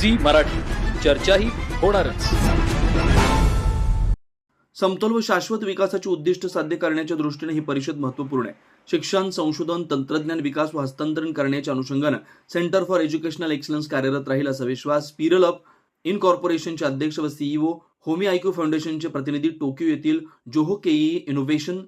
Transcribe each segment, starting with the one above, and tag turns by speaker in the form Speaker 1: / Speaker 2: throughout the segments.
Speaker 1: Zee Marathi. चर्चाही होणारच.
Speaker 2: समतोल व शाश्वत विकासाची उद्दिष्ट साध्य करण्याच्या दृष्टीने ही परिषद महत्त्वपूर्ण आहे. शिक्षण संशोधन तंत्रज्ञान विकास व हस्तांतरण करण्याच्या अनुषंगानं सेंटर फॉर एज्युकेशनल एक्सलन्स कार्यरत राहील असा विश्वास पिरल अप इन कॉर्पोरेशनचे अध्यक्ष व सीईओ होमी आयक्यू फाउंडेशनचे प्रतिनिधी टोकियो येथील जोहो केई इनोव्हेशन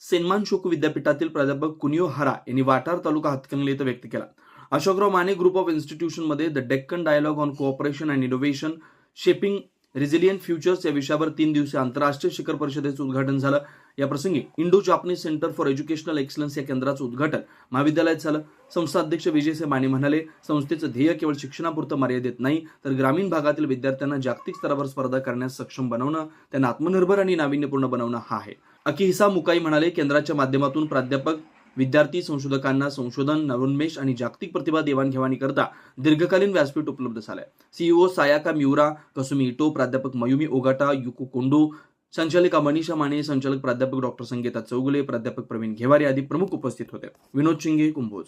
Speaker 2: सेन्मान शोक विद्यापीठातील प्राध्यापक कुनियो हारा यांनी वाटार तालुका हातकंगले इथं व्यक्त केला. Ashokrao Mane group of इन्स्टिट्यूशनमध्ये the Deccan dialogue on cooperation and innovation shaping resilient futures या विषयावर तीन दिवसीय आंतरराष्ट्रीय शिखर परिषदेचं उद्घाटन झालं. या प्रसंगी Indo Japanese centre for educational excellence या केंद्राचं उद्घाटन महाविद्यालयात झालं. संस्था अध्यक्ष विजयसे माने म्हणाले संस्थेचं ध्येय केवळ शिक्षणापुरतं मर्यादित नाही तर ग्रामीण भागातील विद्यार्थ्यांना जागतिक स्तरावर स्पर्धा करण्यास सक्षम बनवणं त्यांना आत्मनिर्भर आणि नाविन्यपूर्ण बनवणं हा आहे. अकिहिसा मुकाई म्हणाले केंद्राच्या माध्यमातून प्राध्यापक विद्यार्थी संशोधकांना संशोधन नवोन्मेष आणि जागतिक प्रतिभा देवाणघेवाणीकरता दीर्घकालीन व्यासपीठ उपलब्ध झालंय. सीईओ सायाका म्युरा कसुमी इटो प्राध्यापक मयुमी ओगाटा युको कोंडो संचालिका मनीषा माने संचालक प्राध्यापक डॉक्टर संगीता चौगुले प्राध्यापक प्रवीण घेवारे आदी प्रमुख उपस्थित होते. विनोद शिंगे कुंभोज.